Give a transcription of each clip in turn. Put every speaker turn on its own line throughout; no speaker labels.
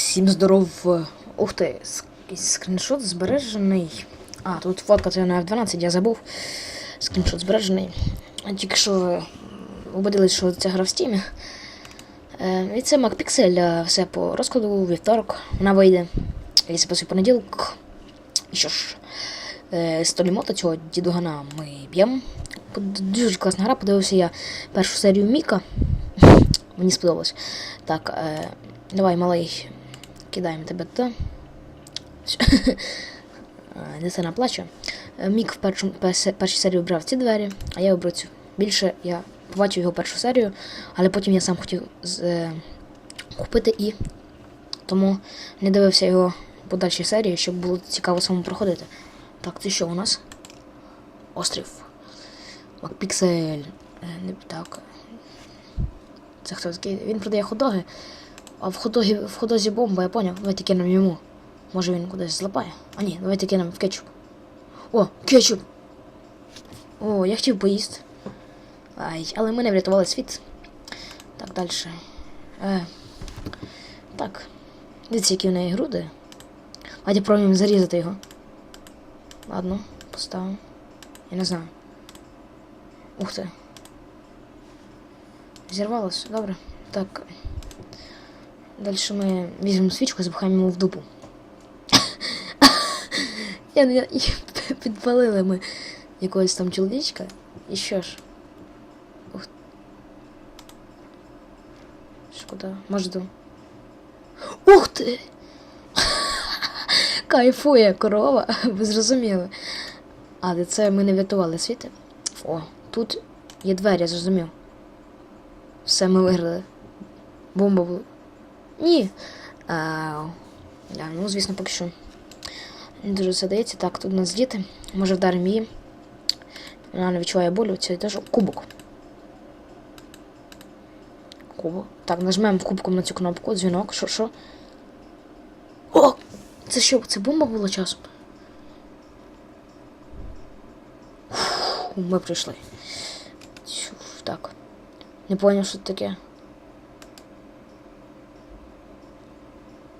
Всім здоров. Ух ти, скріншот збережений. А, тут фотка це на F12, я забув. Скріншот збережений. Тільки що ви убедились, що це гра в стімі. Е, і це MacPixel, е, все по розкладу, вівторок. Вона вийде. І записую понеділок. І що ж, е, з Толімото цього дідугана ми б'ємо. Дуже класна гра, подивився я першу серію Міка. Мені сподобалось. Так, е, давай, малий, кидаємо тебе туди. Всьо. Е, Дитина плаче. Мік в персе- першій серії обрав ці двері, а я обрав цю. Більше я побачив його першу серію, але потім я сам хотів з, е, купити і тому не дивився його подальші серії, щоб було цікаво самому проходити. Так, це що у нас? Острів. Макпіксель. Е, Не так. Це хто такий? Він продає ходоги, а в ходогі, в ходозі бомба, я поняв. Давайте кинемо йому. Може він кудись злапає. А ні, давайте кинемо в кетчуп. О, кетчуп! О, я хотів поїсти. Ай, але ми не врятували світ. Так, далі. Е, так. Дивіться, які в неї груди. Давайте пробуємо зарізати його. Ладно, поставимо. Я не знаю. Ух ти. Зірвалося, добре. Так. Далі ми візьмемо свічку і запихаємо йому в дупу. я, я, і підпалили ми якогось там чоловічка. І що ж? Ух. Шкода, може до. Ух ти! Кайфує корова, ви зрозуміли. Але це ми не врятували світи. О, тут є двері, я зрозумів. Все ми виграли. Бомба була. Ні. А, да, ну, звісно, поки що. Не дуже все дається. Так, тут у нас діти. Може вдаримо її. Вона не відчуває болю. Це теж кубок. Кубок. Так, нажмемо кубком на цю кнопку. Дзвінок. Що, що? О! Це що? Це бомба була часом? Ми прийшли. Так. Не поняв, що це таке.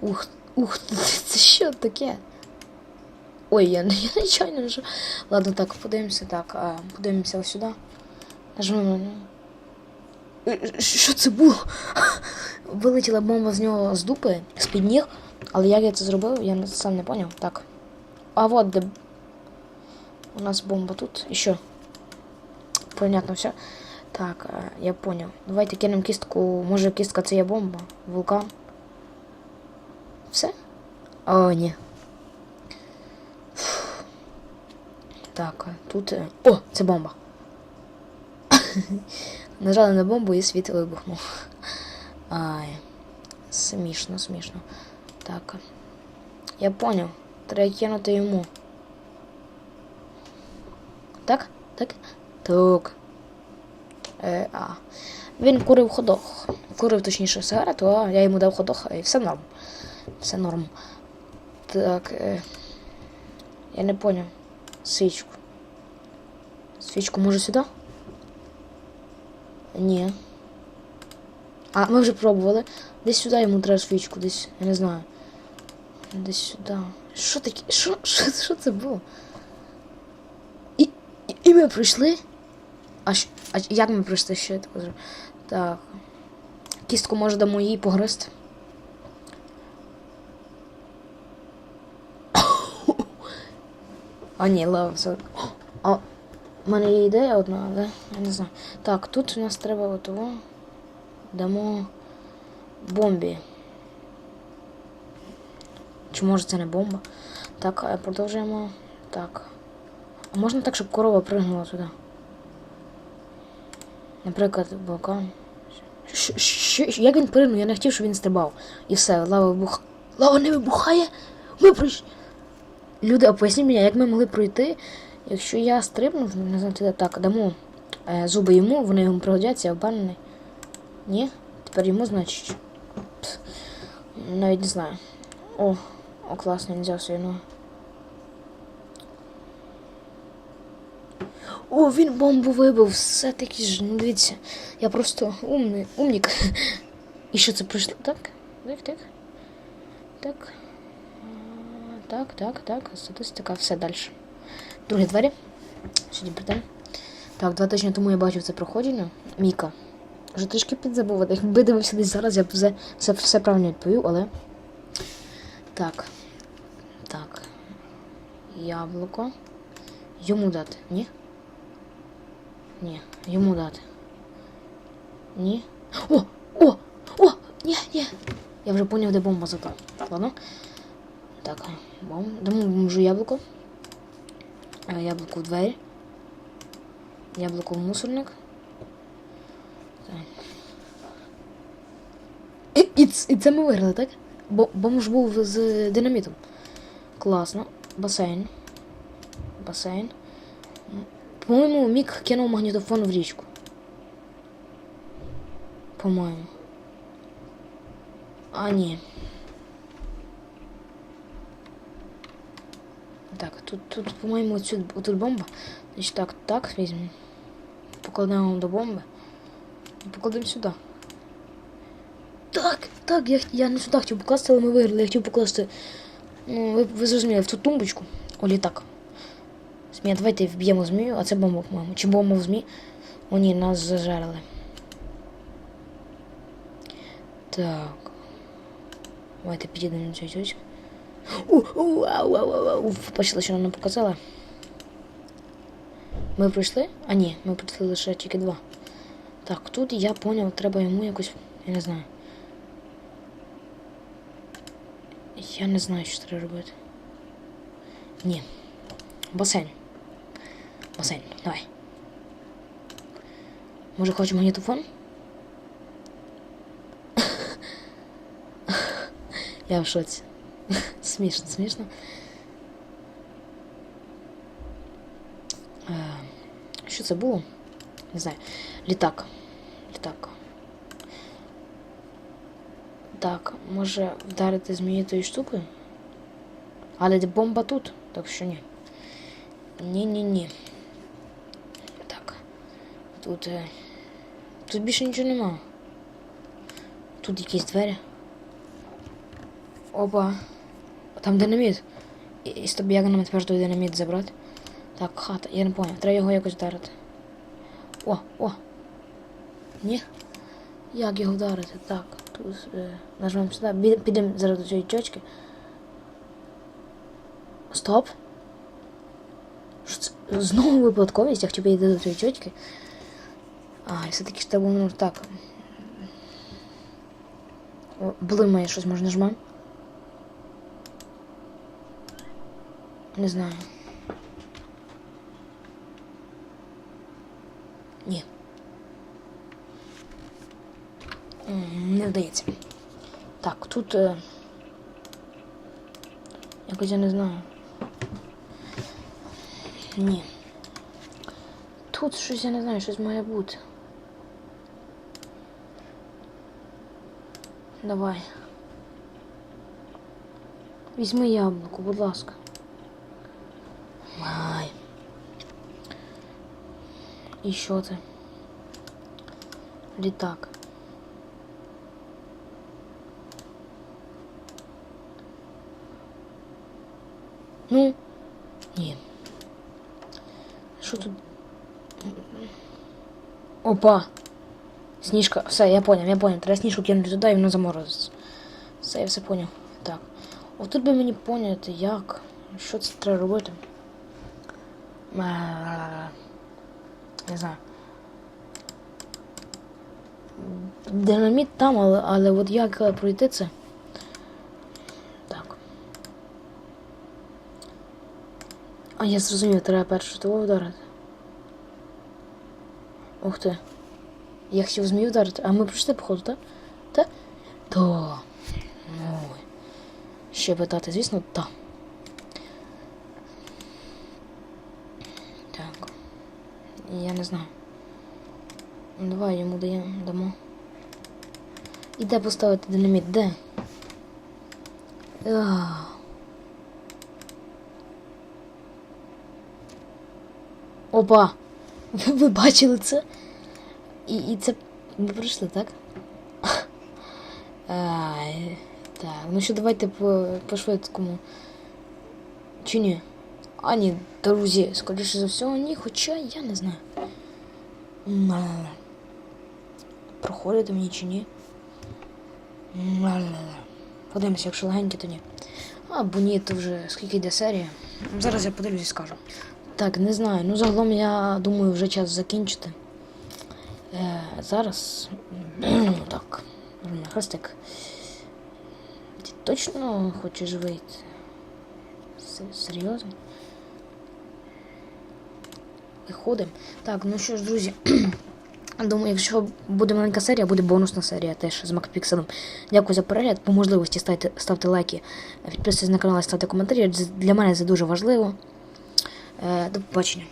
Ух, ух, це що таке? Ой, я, я нечайно вже. Ладно, так, подивимося, так, а, подивимося ось сюди. Нажмемо. Е, Що це було? Вилетіла бомба з нього з дупи, з-під ніг, але як я це зробив, я не- сам не поняв. Так. А от де. У нас бомба тут. І що? Понятно все. Так, е, я поняв. Давайте кинемо кістку. Може кістка це є бомба? Вулкан. Все? О, ні. Так, тут. е, О, це бомба. Нажали на бомбу і світ вибухнув. Ай. Смішно, смішно. Так. Я поняв. Треба кинути йому. Так? Так? Так. Е, а. Він курив ходох. Курив точніше сигарету, а я йому дав ходох, і все норм. Все норм. Так. Е, я не поняв. Свічку. Свічку може сюди? Ні. А, ми вже пробували. Десь сюди йому треба свічку, десь, я не знаю. Десь сюди. Що таке? Що, що, що це було? І, і, і ми прийшли. А, а як ми прийшли ще? Так. Кістку може дамо їй погризти. А ні, лава все. А в мене є ідея одна, але я не знаю. Так, тут у нас треба отого. Дамо бомбі. Чи може це не бомба? Так, е, продовжуємо. Так. А можна так, щоб корова пригнула туди? Наприклад, що, як він пригнув? Я не хотів, щоб він стрибав. І все, лава вибух... Лава не вибухає? Ми пройшли. Люди, а поясніть мені, як ми могли пройти, якщо я стрибнув, не знаю, туди так, дамо е, зуби йому, вони йому пригодяться, я впевнений. Ні? Тепер йому, значить. Пф, навіть не знаю. О, о, класно, він взяв свою ногу. О, він бомбу вибив, все таки ж, ну дивіться. Я просто умний, умнік. І що це прийшло? Так? Так, так. так. Так, так, так. Статистика, все далі. Другі двері. Сюди прийдемо. Так, два тижні тому я бачив це проходження. Міка. Вже трішки підзабув, якби дивився десь зараз, я б все, все, все правильно відповів, але. Так. Так. Яблуко. Йому дати. Ні? Ні. Йому дати. Ні. О! О! О! Ні, ні! Я вже поняв, де бомба зата. Ладно. Так, бом. Дамо бомжу яблуко. Е, Яблуко в двері. Яблуко в мусорник. І, і, і це ми виграли, так? Бо бомж був з динамітом. Класно. Басейн. Басейн. По-моєму, Мік кинув магнітофон в річку. По-моєму. А, ні. Так, тут, тут по-моєму, цю, тут бомба. Значить так, так візьмемо. Покладемо до бомби. І сюди. Так, так, я, я не сюди хотів покласти, але ми виграли. Я хотів покласти. Ну, ви, ви зрозуміли, в ту тумбочку. О, літак. Змія, давайте вб'ємо змію, а це бомба, по-моєму. Чи бомба в змі? О, ні, нас зажарили. Так. Давайте підійдемо до цієї точки. Бачила, що нам показала. Ми пройшли? А ні, ми пройшли лише тільки два. Так, тут я поняв, треба йому якось. Я не знаю. Я не знаю, що треба робити. Ні. Басейн. Басейн, давай. Може хочеш магнітофон? Я в шоці. Смішно. Е, Що це було? Не знаю. Літак. Літак. Так, може вдарити змії тою штукою? Але бомба тут, так що ні. Ні-ні-ні. Так. Тут. Е... Тут більше нічого нема. Тут якісь двері. Опа. Там динаміт. І, і тобі як нам тепер той динаміт забрати? Так, хата, я не поняв. Треба його якось вдарити. О, о. Ні? Як його вдарити? Так, тут е, нажмемо сюди. Підемо зараз до цієї точки. Стоп. Що це? Знову випадковість, я хотів підійти до цієї точки. А, і все-таки ж треба було так. Блимає щось, може нажмемо? Не знаю. Ні. Не вдається. Так, тут. Е... Якось я не знаю. Ні. Тут щось я не знаю, щось має бути. Давай. Візьми яблуко, будь ласка. Ай. І що це? Літак. Ну, ні. Що тут? Опа! Сніжка. Все, я поняв, я поняв. Треба сніжку кинути туди і воно заморозиться. Все, я все поняв. Так. От тут би мені поняти, як. Що це треба робити? Е, Не знаю. Динаміт там, але, але от як е, пройти це? Так. А я зрозумів, треба першу того вдарити. Ух ти. Я хотів змію вдарити, а ми пройшли, походу, так? Так? То. Ой. Ще питати, звісно, так. Так. Я не знаю. Давай йому даємо дамо. І де поставити динаміт? Де? Опа! Ви, ви бачили це? І, і це ми пройшли, так? Ай, Так, ну що давайте по, по швидкому. Чи ні? А ні, друзі, скоріше за всього, ні, хоча я не знаю. Проходити мені чи ні? Подивимося, якщо легенькі, то ні. Або ні, то вже скільки йде серія. Зараз я подивлюсь і скажу. Так, не знаю. Ну загалом я думаю, вже час закінчити. Е, зараз. так. Хрестик. Ти точно хочеш вийти? Серйозно? Виходимо. Так, ну що ж, друзі. Думаю, якщо буде маленька серія, буде бонусна серія теж з Макпікселем. Дякую за перегляд. По можливості ставте, ставте лайки, підписуйтесь на канал і ставте коментарі. Для мене це дуже важливо. Е, до побачення.